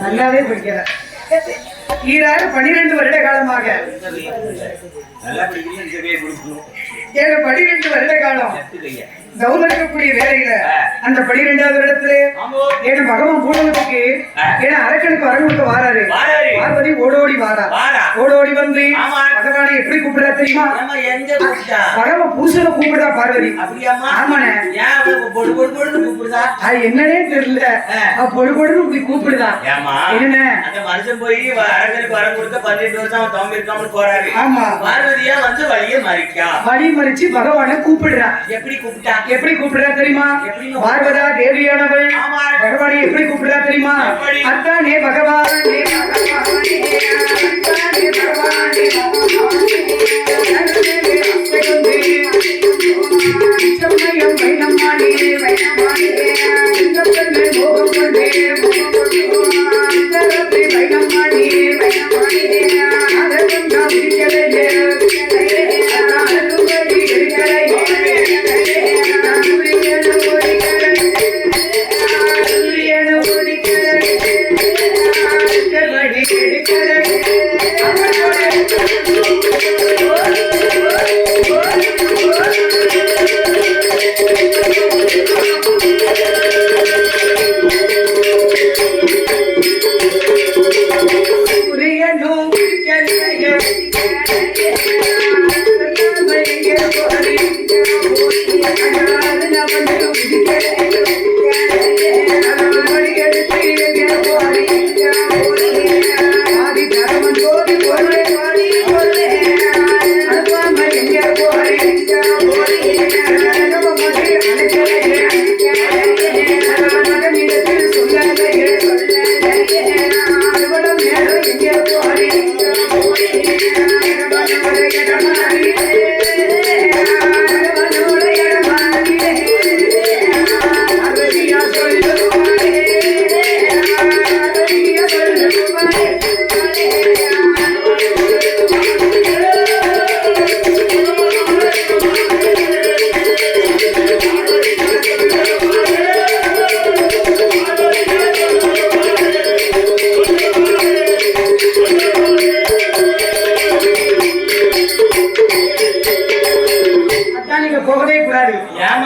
நல்லாவே படிக்கிற ஈராறு பனிரெண்டு வருட காலமாக ஏழு பனிரெண்டு வருட காலம் கௌரவிக்கக்கூடிய வேலையில அந்த பனிரெண்டாவது இடத்துல பகவான் பூலகத்துக்கு ஆ. ஏன்னா அரக்கனுக்கு வரம் கொடுக்க வாராரு. பார்வதி ஓடோடி வாரா. ஓடோடி வந்து கூப்பிடுறா தெரியுமா? பகவான் புருஷனை கூப்பிடுறா பார்வதி. ஆமாண்ணே. அது என்னன்னே தெரியல. பொடு பொடுன்னு இப்படி கூப்பிடுதா? என்ன அந்த மனுஷன் போய் அரங்கனுக்கு வரம் கொடுத்த பதினெட்டு வருஷம் அவன் தம்பி இருக்காமல் போறாரு. ஆமா. பார்வதியா வந்து வழிய மறிக்கா. வழி மறிச்சு பகவானை கூப்பிடுறா. எப்படி கூப்பிட்டா? எப்படி கூப்பிடுறா தெரியுமா? பார்வதா தேவியானவள். பகவானை எப்படி கூப்பிடுறா தெரியுமா? அத்தானே பகவானே. பகவானே. Yeah.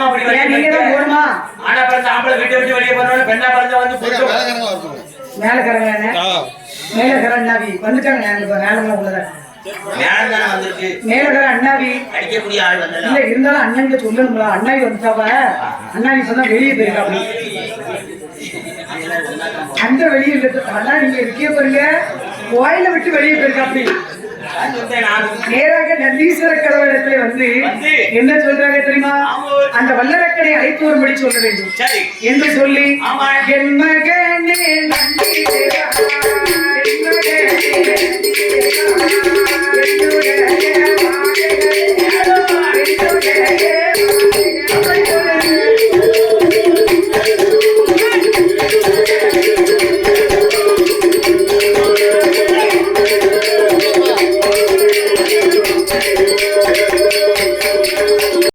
மறிக்க? போகணுமா ஆனா பிறந்த ஆம்பளை வீட்டை விட்டு வெளியே போறவன பெண்ணா பிறந்த வந்து புடிச்சு மேலக்கரங்க மேலக்கர அண்ணாவி. வந்துட்டாங்க நாங்க மேலமா உள்ளத? மேடம் தானே வந்திருக்கு. மேலக்கர அண்ணாவி. அடிக்கக்கூடிய ஆள் இல்ல வந்தல இருந்தாலும் அண்ணன் சொல்லணும்ல. அண்ணாவி வந்துட்டாவ? அண்ணாவி சொன்னா வெளியே போயிருக்காங்க அந்த வெளியே அண்ணா நீங்க இருக்கே பாருங்க. கோயில விட்டு வெளியே போயிருக்காப்படி நேராக நந்தீஸ்வர கடவுளத்துல வந்து வந்து. என்ன சொல்றாங்க தெரியுமா. அந்த வல்லரக்கனை அழைத்து வரும்படி சொல்ல வேண்டும். சரி. என்று சொல்லி. என் மகனே நந்தி